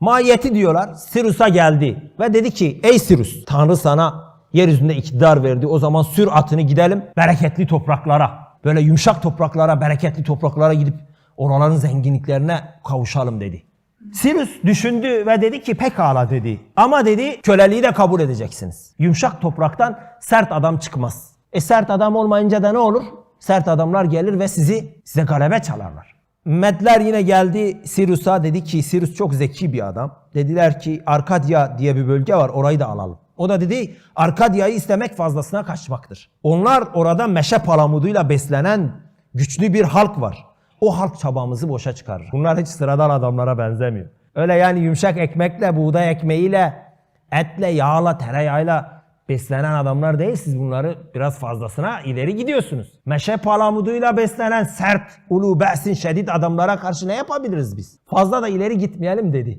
Mahiyeti diyorlar Sirus'a geldi ve dedi ki ey Sirus Tanrı sana yeryüzünde iktidar verdi o zaman sür atını gidelim bereketli topraklara böyle yumuşak topraklara bereketli topraklara gidip oraların zenginliklerine kavuşalım dedi. Sirus düşündü ve dedi ki pekala dedi. Ama dedi köleliği de kabul edeceksiniz. Yumuşak topraktan sert adam çıkmaz. E sert adam olmayınca da ne olur? Sert adamlar gelir ve sizi size galebe çalarlar. Medler yine geldi Sirus'a dedi ki Sirus çok zeki bir adam. Dediler ki Arkadya diye bir bölge var orayı da alalım. O da dedi Arkadya'yı istemek fazlasına kaçmaktır. Onlar orada meşe palamuduyla beslenen güçlü bir halk var. O halk çabamızı boşa çıkarır. Bunlar hiç sıradan adamlara benzemiyor. Öyle yani yumuşak ekmekle, buğday ekmeğiyle, etle, yağla, tereyağıyla beslenen adamlar değil. Siz bunları biraz fazlasına ileri gidiyorsunuz. Meşe palamuduyla beslenen sert, ulu, besin, şiddet adamlara karşı ne yapabiliriz biz? Fazla da ileri gitmeyelim dedi.